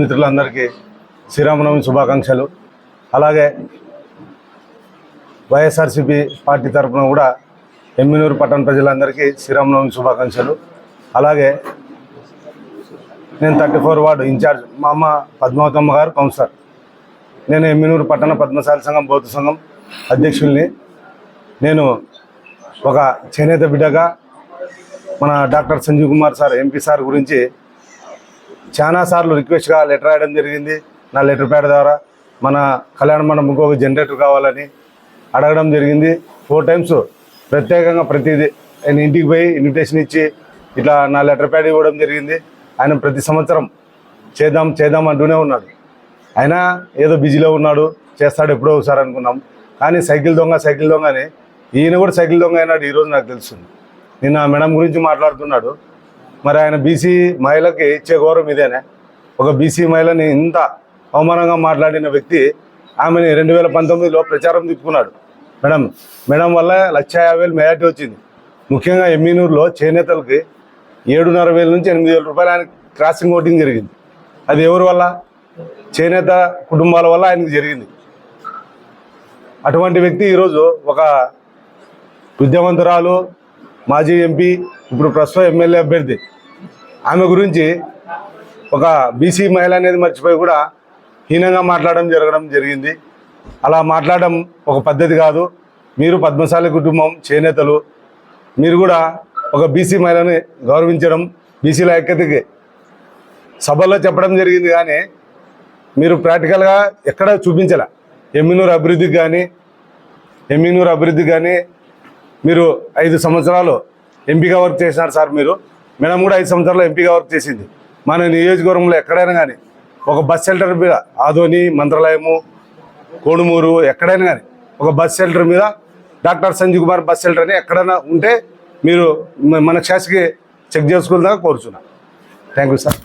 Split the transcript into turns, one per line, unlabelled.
మిత్రులందరికీ శ్రీరామనవమి శుభాకాంక్షలు. అలాగే వైఎస్ఆర్సీపీ పార్టీ తరఫున కూడా ఎమ్మినూరు పట్టణ ప్రజలందరికీ శ్రీరామనవమి శుభాకాంక్షలు. అలాగే నేను థర్టీ ఫోర్ వార్డు ఇన్ఛార్జ్ మా అమ్మ పద్మావతమ్మ గారు కౌన్సిలర్. నేను ఎమ్మినూరు పట్టణ పద్మశాలి సంఘం బౌద్ధ సంఘం అధ్యక్షుల్ని. నేను ఒక చేనేత బిడ్డగా మన doctor Sanjeev Kumar sir MP sir గురించి చాలా సార్లు రిక్వెస్ట్గా లెటర్ రాయడం జరిగింది. నా లెటర్ ప్యాడ్ ద్వారా మన కళ్యాణ మండపం ఇంకొక జనరేటర్ కావాలని అడగడం జరిగింది. ఫోర్ టైమ్స్ ప్రత్యేకంగా ప్రతిదీ ఆయన ఇంటికి పోయి ఇన్విటేషన్ ఇచ్చి ఇట్లా నా లెటర్ ప్యాడ్ ఇవ్వడం జరిగింది. ఆయన ప్రతి సంవత్సరం చేద్దాం చేద్దాం అంటూనే ఉన్నాడు. అయినా ఏదో బిజీలో ఉన్నాడు చేస్తాడు ఎప్పుడో ఒకసారి అనుకున్నాం. కానీ సైకిల్ దొంగ సైకిల్ దొంగ అని ఈయన కూడా సైకిల్ దొంగ అయినాడు ఈరోజు నాకు తెలుస్తుంది నిన్న ఆ మేడం గురించి మాట్లాడుతున్నాడు. మరి ఆయన బీసీ మహిళకి ఇచ్చే గౌరవం ఇదేనే. ఒక బీసీ మహిళని ఇంత అవమానంగా మాట్లాడిన వ్యక్తి ఆమెని రెండు వేల పంతొమ్మిదిలో ప్రచారం తిప్పుకున్నాడు. మేడం మేడం వల్ల లక్ష యాభై వేలు మెజార్టీ వచ్చింది. ముఖ్యంగా ఎమ్మినూరులో చేనేతలకి ఏడున్నర వేల నుంచి ఎనిమిది వేల రూపాయలు ఆయన క్రాసింగ్ ఓటింగ్ జరిగింది. అది ఎవరి వల్ల? చేనేత కుటుంబాల వల్ల ఆయనకు జరిగింది. అటువంటి వ్యక్తి ఈరోజు ఒక విద్యావంతురాలు మాజీ ఎంపీ ఇప్పుడు ప్రస్తుతం ఎమ్మెల్యే అభ్యర్థి. ఆమె గురించి ఒక బీసీ మహిళ అనేది మర్చిపోయి కూడా హీనంగా మాట్లాడడం జరగడం జరిగింది. అలా మాట్లాడడం ఒక పద్ధతి కాదు. మీరు పద్మశాలి కుటుంబం చేనేతలు. మీరు కూడా ఒక బీసీ మహిళని గౌరవించడం బీసీల ఐక్యతకి సభల్లో చెప్పడం జరిగింది కానీ మీరు ప్రాక్టికల్గా ఎక్కడ చూపించలే? ఎమ్మినూరు అభివృద్ధికి కానీ ఎమ్మినూరు అభివృద్ధికి కానీ మీరు ఐదు సంవత్సరాలు ఎంపీగా వర్క్ చేసినారు సార్ మీరు. మేడం కూడా ఐదు సంవత్సరాలు ఎంపీగా వర్క్ చేసింది. మన నియోజకవర్గంలో ఎక్కడైనా కానీ ఒక బస్ షెల్టర్ మీద ఆదోని మంత్రాలయము కోడుమూరు ఎక్కడైనా కానీ ఒక బస్ షెల్టర్ మీద doctor Sanjeev Kumar bus shelter అని ఎక్కడైనా ఉంటే మీరు మన శాసకి చెక్ చేసుకుందాక కోరుచున్నా. Thank you sir.